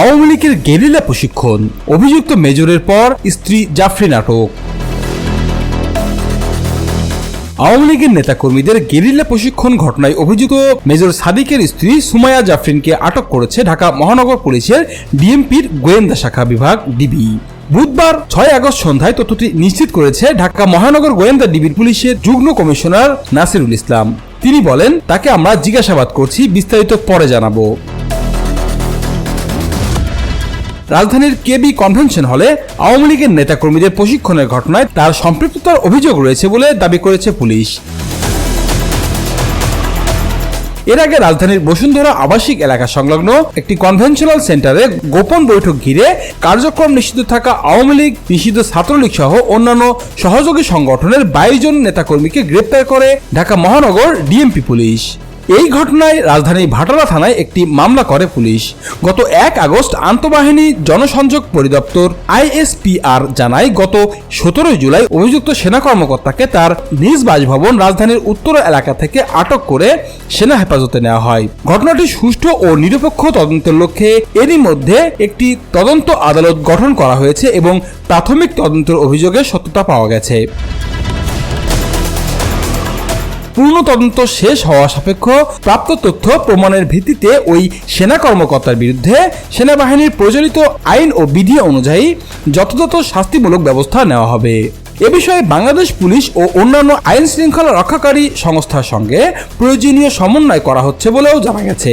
আওয়ামী লীগের গেরিলা প্রশিক্ষণ, অভিযুক্ত মেজরের পর স্ত্রী জাফরিন আটক আওয়ামী লীগের নেতাকর্মীদের গেরিলা প্রশিক্ষণ ঘটনায় অভিযুক্ত মেজর সাদিকের স্ত্রী সুমায়া জাফরিনকে আটক করেছে ঢাকা মহানগর পুলিশের ডিএমপির গোয়েন্দা শাখা বিভাগ, ডিবি। বুধবার ছয় আগস্ট সন্ধ্যায় তথ্যটি নিশ্চিত করেছে ঢাকা মহানগর গোয়েন্দা ডিবির পুলিশের যুগ্ম কমিশনার নাসিরুল ইসলাম। তিনি বলেন, তাকে আমরা জিজ্ঞাসাবাদ করছি, বিস্তারিত পরে জানাব। রাজধানীর কেবি কনভেনশন হলে আওয়ামী লীগের নেতাকর্মীদের প্রশিক্ষণের ঘটনায় তার সম্পৃক্ততার অভিযোগ রয়েছে বলে দাবি করেছে পুলিশ। এর আগে রাজধানীর বসুন্ধরা আবাসিক এলাকা সংলগ্ন একটি কনভেনশনাল সেন্টারে গোপন বৈঠক ঘিরে কার্যক্রম নিষিদ্ধ থাকা আওয়ামী লীগ, নিষিদ্ধ ছাত্রলীগ সহ অন্যান্য সহযোগী সংগঠনের বাইশ জন নেতাকর্মীকে গ্রেপ্তার করে ঢাকা মহানগর ডিএমপি পুলিশ। এই ঘটনায় রাজধানীর ভাটারা থানায় একটি মামলা করে পুলিশ। গত এক আগস্ট আন্তঃবাহিনী জনসংযোগ পরিদপ্তর আইএসপিআর জানায়, গত সতেরোই জুলাই অভিযুক্ত সেনা কর্মকর্তাকে তার নিজ বাসভবন রাজধানীর উত্তর এলাকা থেকে আটক করে সেনা হেফাজতে নেওয়া হয়। ঘটনাটি সুষ্ঠু ও নিরপেক্ষ তদন্তের লক্ষ্যে এরই মধ্যে একটি তদন্ত আদালত গঠন করা হয়েছে এবং প্রাথমিক তদন্তের অভিযোগে সত্যতা পাওয়া গেছে। পূর্ণ তদন্ত শেষ হওয়া সাপেক্ষ প্রাপ্ত তথ্য প্রমাণের ভিত্তিতে ওই সেনা কর্মকর্তার বিরুদ্ধে সেনাবাহিনীর প্রচলিত আইন ও বিধি অনুযায়ী যথাযথ শাস্তিমূলক ব্যবস্থা নেওয়া হবে। এ বিষয়ে বাংলাদেশ পুলিশ ও অন্যান্য আইন শৃঙ্খলা রক্ষাকারী সংস্থার সঙ্গে প্রয়োজনীয় সমন্বয় করা হচ্ছে বলেও জানা গেছে।